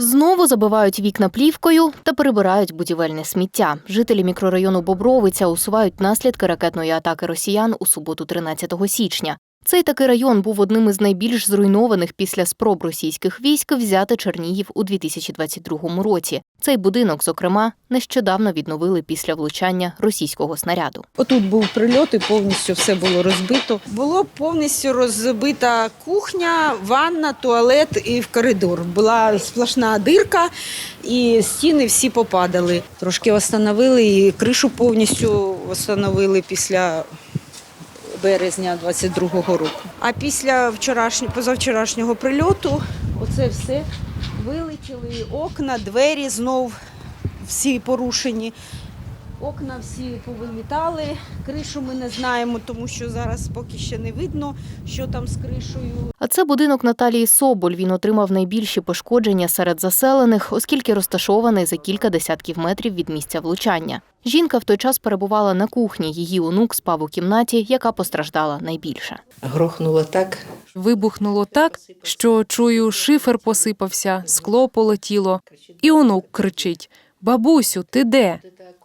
Знову забивають вікна плівкою та перебирають будівельне сміття. Жителі мікрорайону Бобровиця усувають наслідки ракетної атаки росіян у суботу, 13 січня. Цей такий район був одним із найбільш зруйнованих після спроб російських військ взяти Чернігів у 2022 році. Цей будинок, зокрема, нещодавно відновили після влучання російського снаряду. Отут був прильот і повністю все було розбито. Було повністю розбита кухня, ванна, туалет і в коридор. Була сплошна дирка, і стіни всі попадали. Трошки встановили і кришу повністю встановили після березня 22-го року. А після вчорашнього позавчорашнього прильоту оце все вилетіли окна, двері знов всі порушені. Окна всі повилітали, кришу ми не знаємо, тому що зараз поки ще не видно, що там з кришею. А це будинок Наталії Соболь. Він отримав найбільші пошкодження серед заселених, оскільки розташований за кілька десятків метрів від місця влучання. Жінка в той час перебувала на кухні. Її онук спав у кімнаті, яка постраждала найбільше. Грохнуло так. Вибухнуло так, що чую, шифер посипався, скло полетіло, і онук кричить: Бабусю, ти де?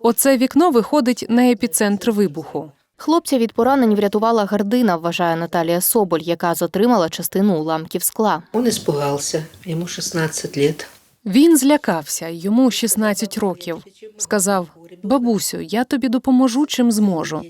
Оце вікно виходить на епіцентр вибуху. Хлопця від поранень врятувала гардина, вважає Наталія Соболь, яка затримала частину уламків скла. Він спугався, йому 16 років. Він злякався, йому 16 років. Сказав: Бабусю, я тобі допоможу, чим зможу.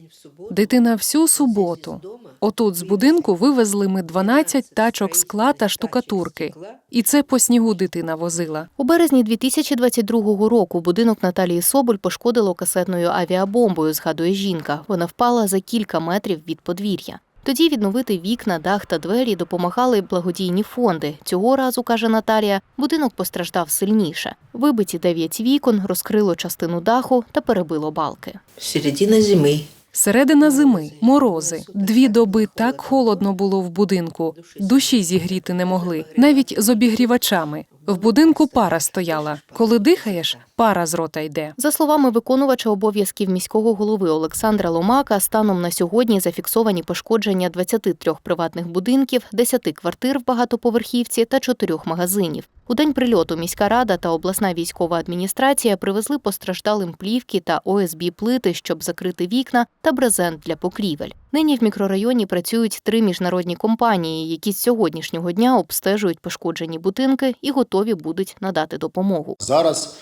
Дитина всю суботу. Отут з будинку вивезли ми 12 тачок скла та штукатурки. І це по снігу дитина возила. У березні 2022 року будинок Наталії Соболь пошкодило касетною авіабомбою, згадує жінка. Вона впала за кілька метрів від подвір'я. Тоді відновити вікна, дах та двері допомагали благодійні фонди. Цього разу, каже Наталія, будинок постраждав сильніше. Вибиті дев'ять вікон, розкрило частину даху та перебило балки. Середина зимы. Середина зими, морози. Дві доби так холодно було в будинку. Душі зігріти не могли, навіть з обігрівачами. В будинку пара стояла. Коли дихаєш, пара з рота йде. За словами виконувача обов'язків міського голови Олександра Ломака, станом на сьогодні зафіксовані пошкодження 23 приватних будинків, 10 квартир в багатоповерхівці та 4 магазинів. У день прильоту міська рада та обласна військова адміністрація привезли постраждалим плівки та ОСБ плити, щоб закрити вікна та брезент для покрівель. Нині в мікрорайоні працюють три міжнародні компанії, які з сьогоднішнього дня обстежують пошкоджені будинки і готові будуть надати допомогу. Зараз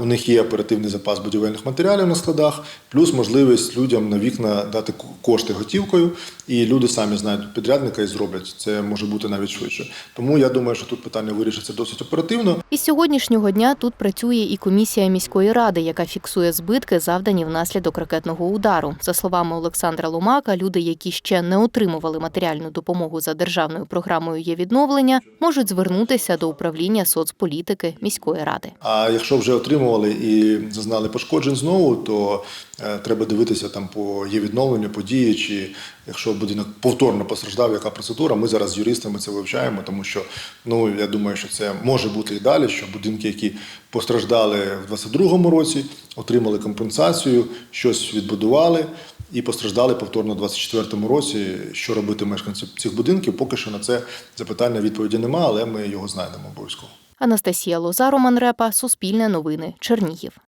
у них є оперативний запас будівельних матеріалів на складах, плюс можливість людям на вікна дати кошти готівкою, і люди самі знають підрядника і зроблять. Це може бути навіть швидше. Тому я думаю, що тут питання вирішиться досить оперативно. Із сьогоднішнього дня тут працює і комісія міської ради, яка фіксує збитки, завдані внаслідок ракетного удару. За словами Олександра Ломака, люди, які ще не отримували матеріальну допомогу за державною програмою є відновлення, можуть звернутися до управління соцполітики міської ради. А якщо вже отримували і зазнали пошкоджень знову, то е, треба дивитися там по є відновленню, події, чи якщо будинок повторно постраждав, яка процедура. Ми зараз з юристами це вивчаємо, тому що ну я думаю, що це може бути і далі. Що будинки, які постраждали в 22-му році, отримали компенсацію, щось відбудували. І постраждали повторно в 24-му році. Що робити мешканці цих будинків? Поки що на це запитання відповіді немає, але ми його знайдемо обов'язково. Анастасія Лоза, Роман Репа, Суспільне новини, Чернігів.